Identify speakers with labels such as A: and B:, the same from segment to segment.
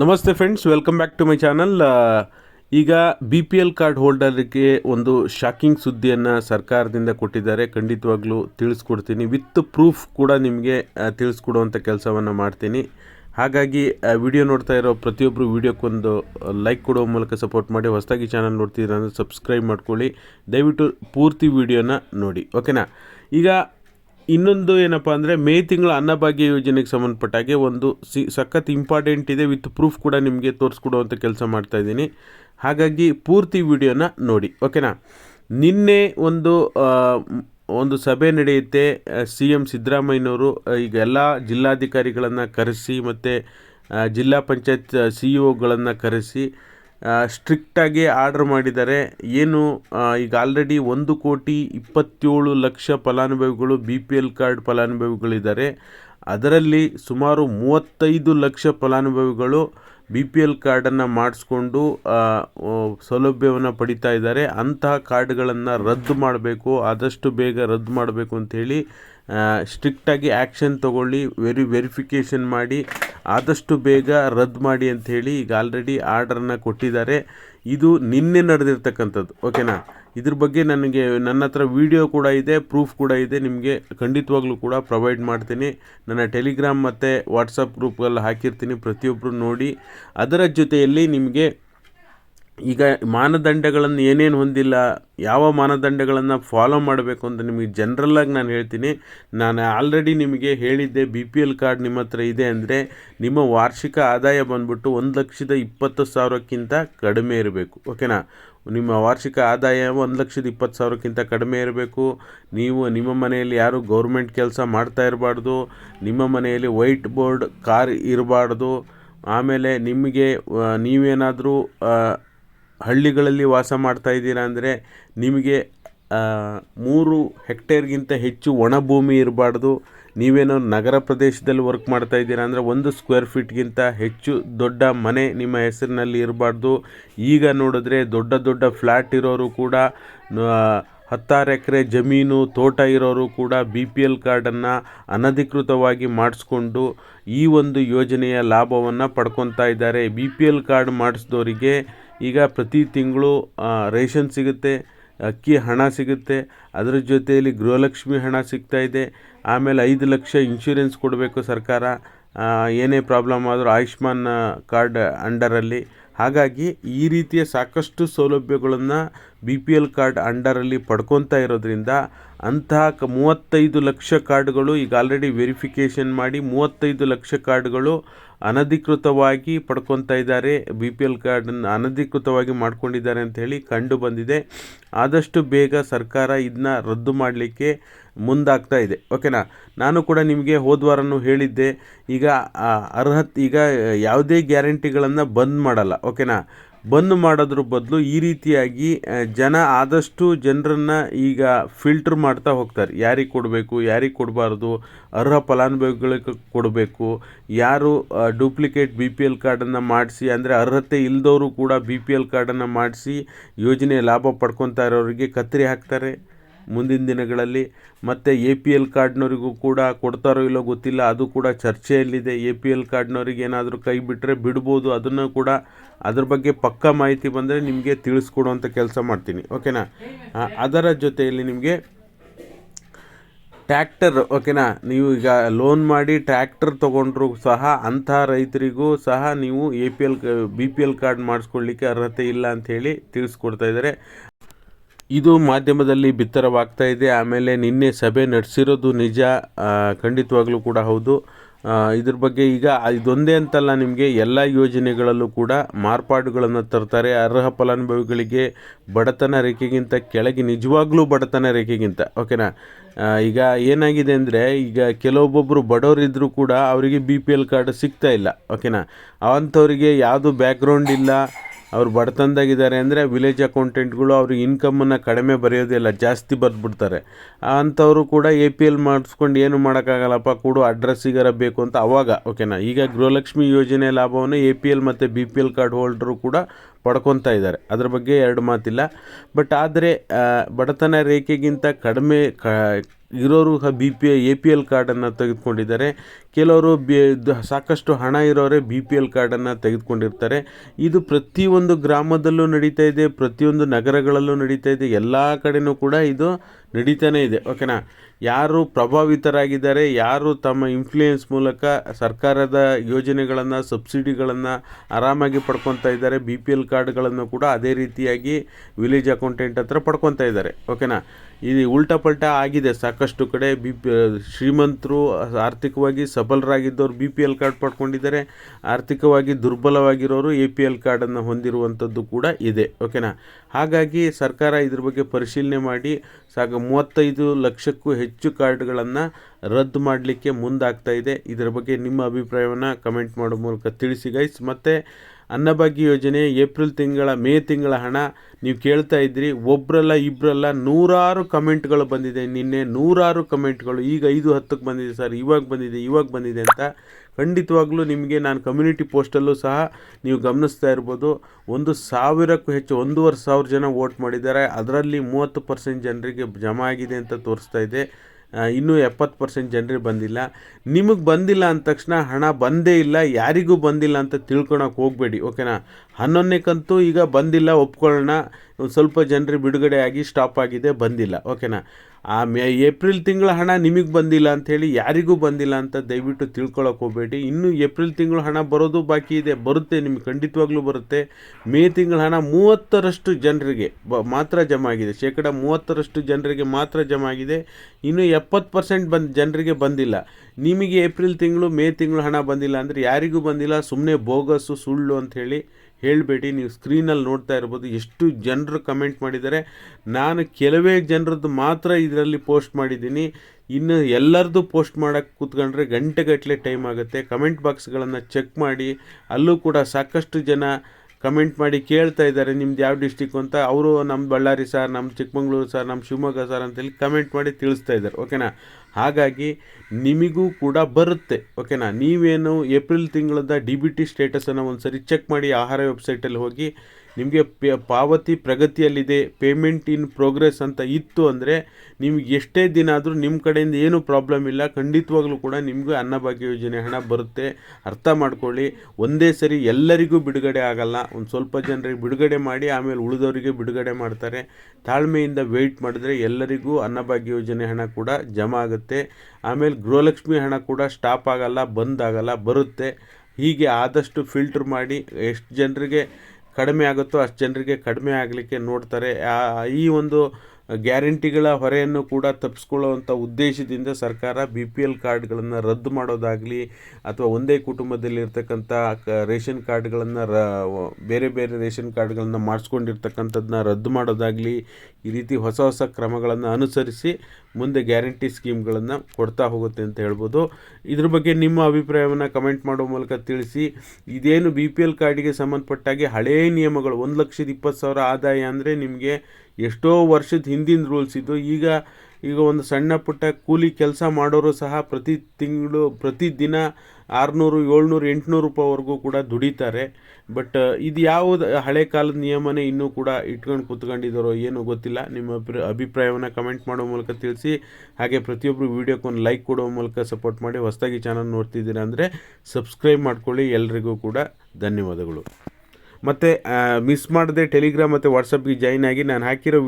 A: ನಮಸ್ತೆ friends welcome back to my channel ಈಗ B P L card ಹೋಲ್ಡರ್ಗೆ ಒಂದು ಶಾಕಿಂಗ್ ಸುದ್ದಿಯನ್ನು ಸರ್ಕಾರದಿಂದ ಕೊಟ್ಟಿದ್ದಾರೆ. ಖಂಡಿತವಾಗ್ಲೂ ತಿಳಿಸ್ಕೊಡ್ತೀನಿ. ವಿತ್ ಪ್ರೂಫ್ ಕೂಡ ನಿಮಗೆ ತಿಳಿಸ್ಕೊಡುವಂಥ ಕೆಲಸವನ್ನು ಮಾಡ್ತೀನಿ. ಹಾಗಾಗಿ ವಿಡಿಯೋ ನೋಡ್ತಾ ಇರೋ ಪ್ರತಿಯೊಬ್ಬರು ವಿಡಿಯೋಕ್ಕೊಂದು ಲೈಕ್ ಕೊಡೋ ಮೂಲಕ ಸಪೋರ್ಟ್ ಮಾಡಿ, ಹೊಸದಾಗಿ ಚಾನಲ್ ನೋಡ್ತಿದ್ದೀರಾ ಅಂದರೆ ಸಬ್ಸ್ಕ್ರೈಬ್ ಮಾಡ್ಕೊಳ್ಳಿ. ದಯವಿಟ್ಟು ಪೂರ್ತಿ ವಿಡಿಯೋನ ನೋಡಿ. ಓಕೆನಾ ಈಗ ಇನ್ನೊಂದು ಏನಪ್ಪ ಅಂದರೆ ಮೇ ತಿಂಗಳ ಅನ್ನಭಾಗ್ಯ ಯೋಜನೆಗೆ ಸಂಬಂಧಪಟ್ಟ ಹಾಗೆ ಒಂದು ಸಿ ಸಖತ್ ಇಂಪಾರ್ಟೆಂಟ್ ಇದೆ ವಿತ್ ಪ್ರೂಫ್ ಕೂಡ ನಿಮಗೆ ತೋರಿಸ್ಕೊಡುವಂಥ ಕೆಲಸ ಮಾಡ್ತಾ ಇದ್ದೀನಿ. ಹಾಗಾಗಿ ಪೂರ್ತಿ ವಿಡಿಯೋನ ನೋಡಿ ಓಕೆನಾ ನಿನ್ನೆ ಒಂದು ಒಂದು ಸಭೆ ನಡೆಯುತ್ತೆ ಸಿ ಎಂ ಸಿದ್ದರಾಮಯ್ಯನವರು ಈಗ ಎಲ್ಲ ಜಿಲ್ಲಾಧಿಕಾರಿಗಳನ್ನು ಕರೆಸಿ ಮತ್ತು ಜಿಲ್ಲಾ ಪಂಚಾಯತ್ ಸಿ ಇ ಒಗಳನ್ನು ಕರೆಸಿ ಸ್ಟ್ರಿಕ್ಟಾಗಿ ಆರ್ಡರ್ ಮಾಡಿದ್ದಾರೆ. ಏನು ಈಗ ಆಲ್ರೆಡಿ ಒಂದು ಕೋಟಿ ಇಪ್ಪತ್ತೇಳು ಲಕ್ಷ ಫಲಾನುಭವಿಗಳು ಬಿ ಪಿ ಎಲ್ ಕಾರ್ಡ್ ಫಲಾನುಭವಿಗಳಿದ್ದಾರೆ. ಅದರಲ್ಲಿ ಸುಮಾರು ಮೂವತ್ತೈದು ಲಕ್ಷ ಫಲಾನುಭವಿಗಳು ಬಿ ಪಿ ಎಲ್ ಕಾರ್ಡನ್ನು ಮಾಡಿಸ್ಕೊಂಡು ಸೌಲಭ್ಯವನ್ನು ಪಡಿತಾ ಇದ್ದಾರೆ. ಅಂತಹ ಕಾರ್ಡ್ಗಳನ್ನು ರದ್ದು ಮಾಡಬೇಕು, ಆದಷ್ಟು ಬೇಗ ರದ್ದು ಮಾಡಬೇಕು ಅಂಥೇಳಿ ಸ್ಟ್ರಿಕ್ಟಾಗಿ ಆ್ಯಕ್ಷನ್ ತಗೊಳ್ಳಿ, ವೆರಿ, ವೆರಿಫಿಕೇಷನ್ ಮಾಡಿ, ಆದಷ್ಟು ಬೇಗ ರದ್ದು ಮಾಡಿ ಅಂಥೇಳಿ ಈಗ ಆಲ್ರೆಡಿ ಆರ್ಡ್ರನ್ನ ಕೊಟ್ಟಿದ್ದಾರೆ. ಇದು ನಿನ್ನೆ ನಡೆದಿರ್ತಕ್ಕಂಥದ್ದು, ಓಕೆನಾ? ಇದ್ರ ಬಗ್ಗೆ ನನಗೆ, ನನ್ನ ಹತ್ರ ವೀಡಿಯೋ ಕೂಡ ಇದೆ, ಪ್ರೂಫ್ ಕೂಡ ಇದೆ, ನಿಮಗೆ ಖಂಡಿತವಾಗ್ಲೂ ಕೂಡ ಪ್ರೊವೈಡ್ ಮಾಡ್ತೀನಿ. ನನ್ನ ಟೆಲಿಗ್ರಾಮ್ ಮತ್ತು ವಾಟ್ಸಪ್ ಗ್ರೂಪಲ್ಲಿ ಹಾಕಿರ್ತೀನಿ ಪ್ರತಿಯೊಬ್ಬರು ನೋಡಿ. ಅದರ ಜೊತೆಯಲ್ಲಿ ನಿಮಗೆ ಈಗ ಮಾನದಂಡಗಳನ್ನು ಏನೇನು ಹೊಂದಿಲ್ಲ, ಯಾವ ಮಾನದಂಡಗಳನ್ನು ಫಾಲೋ ಮಾಡಬೇಕು ಅಂತ ನಿಮಗೆ ಜನರಲ್ಲಾಗಿ ನಾನು ಹೇಳ್ತೀನಿ. ನಾನು ಆಲ್ರೆಡಿ ನಿಮಗೆ ಹೇಳಿದ್ದೆ ಬಿ ಪಿ ಎಲ್ ಕಾರ್ಡ್ ನಿಮ್ಮ ಹತ್ರ ಇದೆ ಅಂದರೆ ನಿಮ್ಮ ವಾರ್ಷಿಕ ಆದಾಯ ಬಂದ್ಬಿಟ್ಟು ಒಂದು ಲಕ್ಷದ ಇಪ್ಪತ್ತು ಸಾವಿರಕ್ಕಿಂತ ಕಡಿಮೆ ಇರಬೇಕು ಓಕೆನಾ ನಿಮ್ಮ ವಾರ್ಷಿಕ ಆದಾಯ ಒಂದು ಲಕ್ಷದ ಇಪ್ಪತ್ತು ಸಾವಿರಕ್ಕಿಂತ ಕಡಿಮೆ ಇರಬೇಕು. ನೀವು ನಿಮ್ಮ ಮನೆಯಲ್ಲಿ ಯಾರು ಗೌರ್ಮೆಂಟ್ ಕೆಲಸ ಮಾಡ್ತಾ ಇರಬಾರ್ದು, ನಿಮ್ಮ ಮನೆಯಲ್ಲಿ ವೈಟ್ ಬೋರ್ಡ್ ಕಾರ್ ಇರಬಾರ್ದು. ಆಮೇಲೆ ನಿಮಗೆ ನೀವೇನಾದರೂ ಹಳ್ಳಿಗಳಲ್ಲಿ ವಾಸ ಮಾಡ್ತಾ ಇದ್ದೀರಾ ಅಂದರೆ ನಿಮಗೆ ಮೂರು ಹೆಕ್ಟೇರ್ಗಿಂತ ಹೆಚ್ಚು ಒಣ ಭೂಮಿ ಇರಬಾರ್ದು. ನೀವೇನೋ ನಗರ ಪ್ರದೇಶದಲ್ಲಿ ವರ್ಕ್ ಮಾಡ್ತಾ ಇದ್ದೀರಾ ಅಂದರೆ ಒಂದು ಸ್ಕ್ವೇರ್ ಫೀಟ್ಗಿಂತ ಹೆಚ್ಚು ದೊಡ್ಡ ಮನೆ ನಿಮ್ಮ ಹೆಸರಿನಲ್ಲಿ ಇರಬಾರ್ದು. ಈಗ ನೋಡಿದ್ರೆ ದೊಡ್ಡ ದೊಡ್ಡ ಫ್ಲ್ಯಾಟ್ ಇರೋರು ಕೂಡ ಹತ್ತಾರು ಎಕರೆ ಜಮೀನು, ತೋಟ ಇರೋರು ಕೂಡ ಬಿ ಪಿ ಎಲ್ ಕಾರ್ಡನ್ನು ಅನಧಿಕೃತವಾಗಿ ಮಾಡಿಸ್ಕೊಂಡು ಈ ಒಂದು ಯೋಜನೆಯ ಲಾಭವನ್ನು ಪಡ್ಕೊತಾ ಇದ್ದಾರೆ. ಬಿ ಪಿ ಎಲ್ ಕಾರ್ಡ್ ಮಾಡಿಸಿದವರಿಗೆ ಈಗ ಪ್ರತಿ ತಿಂಗಳು ರೇಷನ್ ಸಿಗುತ್ತೆ, ಅಕ್ಕಿ ಹಣ ಸಿಗುತ್ತೆ, ಅದರ ಜೊತೆಯಲ್ಲಿ ಗೃಹಲಕ್ಷ್ಮಿ ಹಣ ಸಿಗ್ತಾ ಇದೆ. ಆಮೇಲೆ ಐದು ಲಕ್ಷ ಇನ್ಶೂರೆನ್ಸ್ ಕೊಡಬೇಕು ಸರ್ಕಾರ. ಏನೇ ಪ್ರಾಬ್ಲಮ್ ಆದರೂ ಆಯುಷ್ಮಾನ್ ಕಾರ್ಡ್ ಅಂಡರಲ್ಲಿ ಹಾಗಾಗಿ ಈ ರೀತಿಯ ಸಾಕಷ್ಟು ಸೌಲಭ್ಯಗಳನ್ನು ಬಿ ಪಿ ಎಲ್ ಕಾರ್ಡ್ ಅಂಡರಲ್ಲಿ ಪಡ್ಕೊತಾ ಇರೋದ್ರಿಂದ ಅಂತಹ ಕ ಮೂವತ್ತೈದು ಲಕ್ಷ ಕಾರ್ಡ್ಗಳು ಈಗ ಆಲ್ರೆಡಿ ವೆರಿಫಿಕೇಷನ್ ಮಾಡಿ ಮೂವತ್ತೈದು ಲಕ್ಷ ಕಾರ್ಡ್ಗಳು ಅನಧಿಕೃತವಾಗಿ ಪಡ್ಕೊತಾ ಇದ್ದಾರೆ. ಬಿ ಪಿ ಎಲ್ ಕಾರ್ಡನ್ನು ಅನಧಿಕೃತವಾಗಿ ಮಾಡ್ಕೊಂಡಿದ್ದಾರೆ ಅಂತ ಹೇಳಿ ಕಂಡು ಬಂದಿದೆ. ಆದಷ್ಟು ಬೇಗ ಸರ್ಕಾರ ಇದನ್ನ ರದ್ದು ಮಾಡಲಿಕ್ಕೆ ಮುಂದಾಗ್ತಾ ಇದೆ. ಓಕೆನಾ? ನಾನು ಕೂಡ ನಿಮಗೆ ಹೋದ್ವಾರನೂ ಹೇಳಿದ್ದೆ. ಈಗ ಅರ್ಹತೆ ಅರ್ಹತ್, ಈಗ ಯಾವುದೇ ಗ್ಯಾರಂಟಿಗಳನ್ನು ಬಂದ್ ಮಾಡಲ್ಲ. ಓಕೆನಾ? ಬಂದ್ ಮಾಡೋದ್ರ ಬದಲು ಈ ರೀತಿಯಾಗಿ ಜನ ಆದಷ್ಟು ಜನರನ್ನು ಈಗ ಫಿಲ್ಟರ್ ಮಾಡ್ತಾ ಹೋಗ್ತಾರೆ. ಯಾರಿಗೆ ಕೊಡಬೇಕು, ಯಾರಿಗೆ ಕೊಡಬಾರ್ದು, ಅರ್ಹ ಫಲಾನುಭವಿಗಳಿಗೆ ಕೊಡಬೇಕು. ಯಾರು ಡೂಪ್ಲಿಕೇಟ್ ಬಿ ಪಿ ಎಲ್ ಕಾರ್ಡನ್ನು ಮಾಡಿಸಿ, ಅಂದರೆ ಅರ್ಹತೆ ಇಲ್ಲದವರು ಕೂಡ ಬಿ ಪಿ ಎಲ್ ಕಾರ್ಡನ್ನು ಮಾಡಿಸಿ ಯೋಜನೆ ಲಾಭ ಪಡ್ಕೊತಾ ಇರೋರಿಗೆ ಕತ್ತರಿ ಹಾಕ್ತಾರೆ. ಮುಂದಿನ ದಿನಗಳಲ್ಲಿ. ಮತ್ತು ಎ ಪಿ ಎಲ್ ಕಾರ್ಡ್ನವರಿಗೂ ಕೂಡ ಕೊಡ್ತಾರೋ ಇಲ್ಲೋ ಗೊತ್ತಿಲ್ಲ. ಅದು ಕೂಡ ಚರ್ಚೆಯಲ್ಲಿದೆ. ಎ ಪಿ ಎಲ್ ಕಾರ್ಡ್ನವ್ರಿಗೆ ಏನಾದರೂ ಕೈ ಬಿಟ್ಟರೆ ಬಿಡ್ಬೋದು. ಅದನ್ನು ಕೂಡ ಅದ್ರ ಬಗ್ಗೆ ಪಕ್ಕಾ ಮಾಹಿತಿ ಬಂದರೆ ನಿಮಗೆ ತಿಳಿಸ್ಕೊಡುವಂಥ ಕೆಲಸ ಮಾಡ್ತೀನಿ. ಓಕೆನಾ? ಅದರ ಜೊತೆಯಲ್ಲಿ ನಿಮಗೆ ಟ್ರ್ಯಾಕ್ಟರ್ ಓಕೆನಾ? ನೀವು ಈಗ ಲೋನ್ ಮಾಡಿ ಟ್ರ್ಯಾಕ್ಟರ್ ತೊಗೊಂಡ್ರು ಸಹ ಅಂಥ ರೈತರಿಗೂ ಸಹ ನೀವು A P L B P L card ಮಾಡಿಸ್ಕೊಳ್ಳಿಕ್ಕೆ ಅರ್ಹತೆ ಇಲ್ಲ ಅಂಥೇಳಿ ತಿಳಿಸ್ಕೊಡ್ತಾ ಇದ್ದಾರೆ. ಇದು ಮಾಧ್ಯಮದಲ್ಲಿ ಬಿತ್ತರವಾಗ್ತಾ ಇದೆ. ಆಮೇಲೆ ನಿನ್ನೆ ಸಭೆ ನಡೆಸಿರೋದು ನಿಜ. ಖಂಡಿತವಾಗಲೂ ಕೂಡ ಹೌದು. ಇದ್ರ ಬಗ್ಗೆ ಈಗ ಇದೊಂದೇ ಅಂತಲ್ಲ ನಿಮಗೆ, ಎಲ್ಲ ಯೋಜನೆಗಳಲ್ಲೂ ಕೂಡ ಮಾರ್ಪಾಡುಗಳನ್ನು ತರ್ತಾರೆ. ಅರ್ಹ ಫಲಾನುಭವಿಗಳಿಗೆ ಬಡತನ ರೇಖೆಗಿಂತ ಕೆಳಗೆ, ನಿಜವಾಗ್ಲೂ ಬಡತನ ರೇಖೆಗಿಂತ, ಓಕೆನಾ? ಈಗ ಏನಾಗಿದೆ ಅಂದರೆ, ಈಗ ಕೆಲವೊಬ್ಬೊಬ್ಬರು ಬಡವರಿದ್ದರೂ ಕೂಡ ಅವರಿಗೆ ಬಿ ಪಿ ಎಲ್ ಕಾರ್ಡ್ ಸಿಗ್ತಾ ಇಲ್ಲ, ಓಕೆನಾ? ಅಂಥವರಿಗೆ ಯಾವುದು ಬ್ಯಾಕ್ಗ್ರೌಂಡ್ ಇಲ್ಲ. ಅವ್ರು ಬಡತನದಾಗಿದ್ದಾರೆ ಅಂದರೆ ವಿಲೇಜ್ ಅಕೌಂಟೆಂಟ್ಗಳು ಅವ್ರಿಗೆ ಇನ್ಕಮನ್ನು ಕಡಿಮೆ ಬರೆಯೋದಿಲ್ಲ ಜಾಸ್ತಿ ಬರೆದ್ಬಿಡ್ತಾರೆ. ಅಂಥವರು ಕೂಡ ಎ ಪಿ ಎಲ್ ಮಾಡಿಸ್ಕೊಂಡು ಏನು ಮಾಡೋಕ್ಕಾಗಲ್ಲಪ್ಪ, ಕೊಡು ಅಡ್ರೆಸ್ಸಿಗಾರ ಬೇಕು ಅಂತ ಅವಾಗ ಓಕೆನಾ ಈಗ ಗೃಹಲಕ್ಷ್ಮಿ ಯೋಜನೆ ಲಾಭವನ್ನು ಎ ಪಿ ಎಲ್ ಮತ್ತು ಬಿ ಪಿ ಎಲ್ ಕಾರ್ಡ್ ಹೋಲ್ಡ್ರು ಕೂಡ ಪಡ್ಕೊತಾ ಇದ್ದಾರೆ. ಅದ್ರ ಬಗ್ಗೆ ಎರಡು ಮಾತಿಲ್ಲ. ಬಟ್ ಆದರೆ ಬಡತನ ರೇಖೆಗಿಂತ ಕಡಿಮೆ ಕ, ಇರೋರು B P A P L ಕಾರ್ಡನ್ನು ತೆಗೆದುಕೊಂಡಿದ್ದಾರೆ. ಕೆಲವರು ಸಾಕಷ್ಟು ಹಣ ಇರೋರೆ ಬಿ ಪಿ ಎಲ್ ಕಾರ್ಡನ್ನು ತೆಗೆದುಕೊಂಡಿರ್ತಾರೆ. ಇದು ಪ್ರತಿಯೊಂದು ಗ್ರಾಮದಲ್ಲೂ ನಡೀತಾ ಇದೆ, ಪ್ರತಿಯೊಂದು ನಗರಗಳಲ್ಲೂ ನಡೀತಾ ಇದೆ. ಎಲ್ಲ ಕಡೆನೂ ಕೂಡ ಇದು ನಡೀತಾನೇ ಇದೆ. ಓಕೆನಾ ಯಾರು ಪ್ರಭಾವಿತರಾಗಿದ್ದಾರೆ, ಯಾರು ತಮ್ಮ ಇನ್ಫ್ಲೂಯೆನ್ಸ್ ಮೂಲಕ ಸರ್ಕಾರದ ಯೋಜನೆಗಳನ್ನು ಸಬ್ಸಿಡಿಗಳನ್ನು ಆರಾಮಾಗಿ ಪಡ್ಕೊತಾ ಇದ್ದಾರೆ ಬಿ ಪಿ ಎಲ್ ಕಾರ್ಡ್ಗಳನ್ನು ಕೂಡ ಅದೇ ರೀತಿಯಾಗಿ ವಿಲೇಜ್ ಅಕೌಂಟೆಂಟ್ ಹತ್ರ ಪಡ್ಕೊತಾ ಇದ್ದಾರೆ. ಓಕೆನಾ ಇದು ಉಲ್ಟಾ ಪಲ್ಟಾ ಆಗಿದೆ ಸಾಕಷ್ಟು ಕಡೆ. ಬಿ ಪಿ ಶ್ರೀಮಂತರು ಆರ್ಥಿಕವಾಗಿ ಸಬಲರಾಗಿದ್ದವರು ಬಿ ಪಿ ಎಲ್ ಕಾರ್ಡ್ ಪಡ್ಕೊಂಡಿದ್ದಾರೆ. ಆರ್ಥಿಕವಾಗಿ ದುರ್ಬಲವಾಗಿರೋರು ಎ ಪಿ ಎಲ್ ಕಾರ್ಡನ್ನು ಹೊಂದಿರುವಂಥದ್ದು ಕೂಡ ಇದೆ. ಓಕೆನಾ? ಹಾಗಾಗಿ ಸರ್ಕಾರ ಇದ್ರ ಬಗ್ಗೆ ಪರಿಶೀಲನೆ ಮಾಡಿ, ಸಾಕ ಮೂವತ್ತೈದು ಲಕ್ಷಕ್ಕೂ ಹೆಚ್ಚು ಕಾರ್ಡ್ಗಳನ್ನು ರದ್ದು ಮಾಡಲಿಕ್ಕೆ ಮುಂದಾಗ್ತಾ ಇದೆ. ಇದರ ಬಗ್ಗೆ ನಿಮ್ಮ ಅಭಿಪ್ರಾಯವನ್ನು ಕಮೆಂಟ್ ಮಾಡೋ ಮೂಲಕ ತಿಳಿಸಿ ಗೈಸ್ ಮತ್ತು ಅನ್ನಭಾಗ್ಯ ಯೋಜನೆ ಏಪ್ರಿಲ್ ತಿಂಗಳ, ಮೇ ತಿಂಗಳ ಹಣ ನೀವು ಕೇಳ್ತಾ ಇದ್ರಿ. ಒಬ್ರಲ್ಲ ಇಬ್ಬರಲ್ಲ ನೂರಾರು ಕಮೆಂಟ್ಗಳು ಬಂದಿದೆ. ನಿನ್ನೆ ನೂರಾರು ಕಮೆಂಟ್ಗಳು, ಈಗ ಐದು ಹತ್ತಕ್ಕೆ ಬಂದಿದೆ ಸರ್, ಇವಾಗ ಬಂದಿದೆ ಇವಾಗ ಬಂದಿದೆ ಅಂತ ಖಂಡಿತವಾಗ್ಲೂ ನಿಮಗೆ ನಾನು ಕಮ್ಯುನಿಟಿ ಪೋಸ್ಟಲ್ಲೂ ಸಹ ನೀವು ಗಮನಿಸ್ತಾ ಇರ್ಬೋದು. ಒಂದು ಸಾವಿರಕ್ಕೂ ಹೆಚ್ಚು, ಒಂದೂವರೆ ಸಾವಿರ ಜನ ವೋಟ್ ಮಾಡಿದ್ದಾರೆ. ಅದರಲ್ಲಿ ಮೂವತ್ತು ಪರ್ಸೆಂಟ್ ಜನರಿಗೆ ಜಮಾ ಆಗಿದೆ ಅಂತ ತೋರಿಸ್ತಾ ಇದೆ. ಇನ್ನೂ ಎಪ್ಪತ್ತು ಪರ್ಸೆಂಟ್ ಜನರಿಗೆ ಬಂದಿಲ್ಲ. ನಿಮಗೆ ಬಂದಿಲ್ಲ ಅಂದ ತಕ್ಷಣ ಹಣ ಬಂದೇ ಇಲ್ಲ, ಯಾರಿಗೂ ಬಂದಿಲ್ಲ ಅಂತ ತಿಳ್ಕೊಳಕ್ಕೆ ಹೋಗಬೇಡಿ, ಓಕೆನಾ? ಹನ್ನೊಂದನೇ ಕಂತು ಈಗ ಬಂದಿಲ್ಲ, ಒಪ್ಕೊಳ್ಳೋಣ. ಒಂದು ಸ್ವಲ್ಪ ಜನರಿಗೆ ಬಿಡುಗಡೆ ಆಗಿ ಸ್ಟಾಪ್ ಆಗಿದೆ, ಬಂದಿಲ್ಲ, ಓಕೆನಾ? ಆ ಮೇ, ಏಪ್ರಿಲ್ ತಿಂಗಳ ಹಣ ನಿಮಗೆ ಬಂದಿಲ್ಲ ಅಂಥೇಳಿ ಯಾರಿಗೂ ಬಂದಿಲ್ಲ ಅಂತ ದಯವಿಟ್ಟು ತಿಳ್ಕೊಳಕ್ಕೆ ಹೋಗಬೇಡಿ. ಇನ್ನೂ ಏಪ್ರಿಲ್ ತಿಂಗಳ ಹಣ ಬರೋದು ಬಾಕಿ ಇದೆ, ಬರುತ್ತೆ, ನಿಮಗೆ ಖಂಡಿತವಾಗ್ಲೂ ಬರುತ್ತೆ. ಮೇ ತಿಂಗಳ ಹಣ ಮೂವತ್ತರಷ್ಟು ಜನರಿಗೆ ಬ, ಮಾತ್ರ ಜಮಾ ಆಗಿದೆ. ಶೇಕಡ ಮೂವತ್ತರಷ್ಟು ಜನರಿಗೆ ಮಾತ್ರ ಜಮಾ ಆಗಿದೆ. ಇನ್ನು ಎಪ್ಪತ್ತು ಪರ್ಸೆಂಟ್ ಬಂದು, ಜನರಿಗೆ ಬಂದಿಲ್ಲ. ನಿಮಗೆ ಏಪ್ರಿಲ್ ತಿಂಗಳು ಮೇ ತಿಂಗಳು ಹಣ ಬಂದಿಲ್ಲ ಅಂದರೆ ಯಾರಿಗೂ ಬಂದಿಲ್ಲ. ಸುಮ್ಮನೆ ಬೋಗಸ್ಸು ಸುಳ್ಳು ಅಂಥೇಳಿ ಹೇಳಬೇಡಿ, ನೀವು ಸ್ಕ್ರೀನಲ್ಲಿ ನೋಡ್ತಾ ಇರ್ಬೋದು ಎಷ್ಟು ಜನರು ಕಮೆಂಟ್ ಮಾಡಿದ್ದಾರೆ. ನಾನು ಕೆಲವೇ ಜನರದ್ದು ಮಾತ್ರ ಇದರಲ್ಲಿ ಪೋಸ್ಟ್ ಮಾಡಿದ್ದೀನಿ. ಇನ್ನು ಎಲ್ಲರದ್ದು ಪೋಸ್ಟ್ ಮಾಡೋಕ್ಕೆ ಕೂತ್ಕೊಂಡ್ರೆ ಗಂಟೆಗಟ್ಟಲೆ ಟೈಮ್ ಆಗುತ್ತೆ. ಕಮೆಂಟ್ ಬಾಕ್ಸ್ಗಳನ್ನು ಚೆಕ್ ಮಾಡಿ, ಅಲ್ಲೂ ಕೂಡ ಸಾಕಷ್ಟು ಜನ ಕಮೆಂಟ್ ಮಾಡಿ ಕೇಳ್ತಾ ಇದ್ದಾರೆ, ನಿಮ್ದು ಯಾವ ಡಿಸ್ಟಿಕ್ ಅಂತ. ಅವರು ನಮ್ಮ ಬಳ್ಳಾರಿ ಸರ್ ನಮ್ಮ ಚಿಕ್ಕಮಂಗ್ಳೂರು ಸರ್ ನಮ್ಮ ಶಿವಮೊಗ್ಗ ಸರ್ ಅಂತೇಳಿ ಕಮೆಂಟ್ ಮಾಡಿ ತಿಳಿಸ್ತಾ ಇದ್ದಾರೆ ಓಕೆನಾ ಹಾಗಾಗಿ ನಿಮಗೂ ಕೂಡ ಬರುತ್ತೆ ಓಕೆನಾ ನೀವೇನು ಏಪ್ರಿಲ್ ತಿಂಗಳದ ಡಿ ಬಿ ಟಿ ಸ್ಟೇಟಸನ್ನು ಒಂದು ಸರಿ ಚೆಕ್ ಮಾಡಿ ಆಹಾರ ವೆಬ್ಸೈಟಲ್ಲಿ ಹೋಗಿ ನಿಮಗೆ ಪಾವತಿ ಪ್ರಗತಿಯಲ್ಲಿದೆ ಪೇಮೆಂಟ್ ಇನ್ ಪ್ರೋಗ್ರೆಸ್ ಅಂತ ಇತ್ತು ಅಂದರೆ ನಿಮ್ಗೆ ಎಷ್ಟೇ ದಿನ ಆದರೂ ನಿಮ್ಮ ಕಡೆಯಿಂದ ಏನೂ ಪ್ರಾಬ್ಲಮ್ ಇಲ್ಲ, ಖಂಡಿತವಾಗ್ಲೂ ಕೂಡ ನಿಮಗೂ ಅನ್ನಭಾಗ್ಯ ಯೋಜನೆ ಹಣ ಬರುತ್ತೆ. ಅರ್ಥ ಮಾಡ್ಕೊಳ್ಳಿ. ಒಂದೇ ಸರಿ ಎಲ್ಲರಿಗೂ ಬಿಡುಗಡೆ ಆಗಲ್ಲ. ಒಂದು ಸ್ವಲ್ಪ ಜನರಿಗೆ ಬಿಡುಗಡೆ ಮಾಡಿ, ಆಮೇಲೆ ಉಳಿದವರಿಗೆ ಬಿಡುಗಡೆ ಮಾಡ್ತಾರೆ. ತಾಳ್ಮೆಯಿಂದ ವೆಯ್ಟ್ ಮಾಡಿದ್ರೆ ಎಲ್ಲರಿಗೂ ಅನ್ನಭಾಗ್ಯ ಯೋಜನೆ ಹಣ ಕೂಡ ಜಮಾ ಆಗುತ್ತೆ. ಆಮೇಲೆ ಗೃಹಲಕ್ಷ್ಮಿ ಹಣ ಕೂಡ ಸ್ಟಾಪ್ ಆಗಲ್ಲ, ಬಂದ್ ಆಗಲ್ಲ, ಬರುತ್ತೆ. ಹೀಗೆ ಆದಷ್ಟು ಫಿಲ್ಟರ್ ಮಾಡಿ, ಎಷ್ಟು ಜನರಿಗೆ ಕಡಿಮೆ ಆಗುತ್ತೋ ಅಷ್ಟು ಜನರಿಗೆ ಕಡಿಮೆ ಆಗಲಿಕ್ಕೆ ನೋಡ್ತಾರೆ. ಈ ಒಂದು ಗ್ಯಾರಂಟಿಗಳ ಹೊರೆಯನ್ನು ಕೂಡ ತಪ್ಪಿಸ್ಕೊಳ್ಳುವಂಥ ಉದ್ದೇಶದಿಂದ ಸರ್ಕಾರ ಬಿ ಪಿ ಎಲ್ ಕಾರ್ಡ್ಗಳನ್ನು ರದ್ದು ಮಾಡೋದಾಗಲಿ ಅಥವಾ ಒಂದೇ ಕುಟುಂಬದಲ್ಲಿರ್ತಕ್ಕಂಥ ರೇಷನ್ ಕಾರ್ಡ್ಗಳನ್ನು ರ ಬೇರೆ ಬೇರೆ ರೇಷನ್ ಕಾರ್ಡ್ಗಳನ್ನು ಮಾಡಿಸ್ಕೊಂಡಿರ್ತಕ್ಕಂಥದ್ದನ್ನ ರದ್ದು ಮಾಡೋದಾಗಲಿ ಈ ರೀತಿ ಹೊಸ ಹೊಸ ಕ್ರಮಗಳನ್ನು ಅನುಸರಿಸಿ ಮುಂದೆ ಗ್ಯಾರಂಟಿ ಸ್ಕೀಮ್ಗಳನ್ನು ಕೊಡ್ತಾ ಹೋಗುತ್ತೆ ಅಂತ ಹೇಳ್ಬೋದು. ಇದ್ರ ಬಗ್ಗೆ ನಿಮ್ಮ ಅಭಿಪ್ರಾಯವನ್ನು ಕಮೆಂಟ್ ಮಾಡೋ ಮೂಲಕ ತಿಳಿಸಿ. ಇದೇನು ಬಿ ಪಿ ಎಲ್ ಕಾರ್ಡಿಗೆ ಸಂಬಂಧಪಟ್ಟಾಗೆ ಹಳೆಯ ನಿಯಮಗಳು, ಒಂದು ಲಕ್ಷದ ಇಪ್ಪತ್ತು ಸಾವಿರ ಆದಾಯ ಅಂದರೆ ನಿಮಗೆ ಎಷ್ಟೋ ವರ್ಷದ ಹಿಂದಿನ ರೂಲ್ಸ್ ಇದು ಈಗ ಈಗ ಒಂದು ಸಣ್ಣ ಪುಟ್ಟ ಕೂಲಿ ಕೆಲಸ ಮಾಡೋರು ಸಹ ಪ್ರತಿ ತಿಂಗಳು, ಪ್ರತಿ ದಿನ ಆರುನೂರು, ಏಳ್ನೂರು, ಎಂಟುನೂರು ರೂಪಾಯಿವರೆಗೂ ಕೂಡ ದುಡಿತಾರೆ. ಬಟ್ ಇದು ಯಾವುದು ಹಳೆ ಕಾಲದ ನಿಯಮನೇ ಇನ್ನೂ ಕೂಡ ಇಟ್ಕೊಂಡು ಕೂತ್ಕೊಂಡಿದ್ದಾರೋ ಏನು ಗೊತ್ತಿಲ್ಲ. ನಿಮ್ಮ ಅಭಿ ಅಭಿಪ್ರಾಯವನ್ನು ಕಮೆಂಟ್ ಮಾಡೋ ಮೂಲಕ ತಿಳಿಸಿ, ಹಾಗೆ ಪ್ರತಿಯೊಬ್ಬರು ವೀಡಿಯೋಕ್ಕೆ ಒಂದು ಲೈಕ್ ಕೊಡೋ ಮೂಲಕ ಸಪೋರ್ಟ್ ಮಾಡಿ, ಹೊಸದಾಗಿ ಚಾನಲ್ ನೋಡ್ತಿದ್ದೀರಾ ಅಂದರೆ ಸಬ್ಸ್ಕ್ರೈಬ್ ಮಾಡ್ಕೊಳ್ಳಿ. ಎಲ್ರಿಗೂ ಕೂಡ ಧನ್ಯವಾದಗಳು. ಮತ್ತು ಮಿಸ್ ಮಾಡದೆ ಟೆಲಿಗ್ರಾಮ್ ಮತ್ತು ವಾಟ್ಸಪ್ಗೆ ಜಾಯ್ನ್ ಆಗಿ ನಾನು ಹಾಕಿರೋ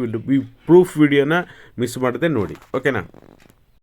A: ಪ್ರೂಫ್ ವಿಡಿಯೋನ ಮಿಸ್ ಮಾಡದೆ ನೋಡಿ. ಓಕೆನಾ